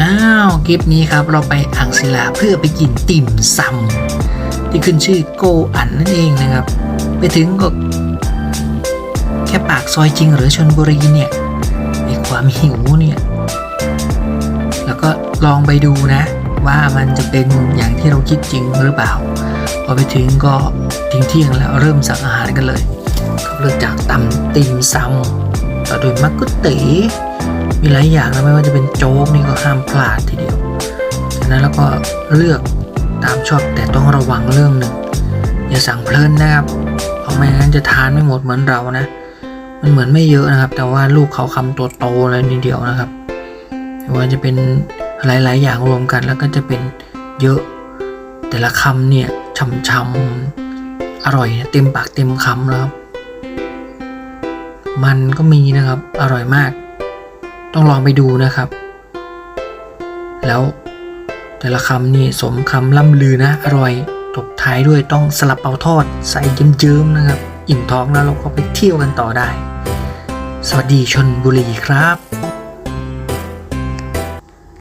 อ้าวคลิปนี้ครับเราไปอ่างศิลาเพื่อไปกินติ่มซำที่ขึ้นชื่อโกอันนั่นเองนะครับ ไปถึงก็แค่ปากซอยจริงหรือชนบุรีเนี่ยในความหิวเนี่ย แล้วก็ลองไปดูนะ ว่ามันจะเป็นอย่างที่เราคิดจริงหรือเปล่า พอไปถึงก็ทิ้งเที่ยงแล้วเริ่มสั่งอาหารกันเลยเริ่มจากตำติ่มซำต่อด้วยมักกุเต๋ มีหลายอย่างนะไม่ว่าจะเป็นโจ๊กนี่ก็ห้ามพลาดทีเดียวจากนั้นแล้วก็เลือกตามชอบแต่ต้องระวังเรื่องหนึ่งอย่าสั่งเพลินนะครับเพราะไม่งั้นจะทานไม่หมดเหมือนเรานะ มันเหมือนไม่เยอะนะครับ แต่ว่าลูกเขาคำตัวโตเลยนิดเดียวนะครับไม่ว่าจะเป็นหลาย ๆ อย่างรวมกันแล้วก็จะเป็นเยอะ แต่ละคำเนี่ยช่ำๆอร่อยนะเต็มปากเต็มคำแล้วครับ มันก็มีนะครับอร่อยมาก ต้องลองไปดูนะครับ แล้วแต่ละคำนี่สมคำล่ำลือนะ อร่อยตบท้ายด้วยต้องสลับเปาทอด ใส่เยิ้มๆนะครับ อิ่มท้องแล้วเราก็ไปเที่ยวกันต่อได้ สวัสดีชนบุรีครับ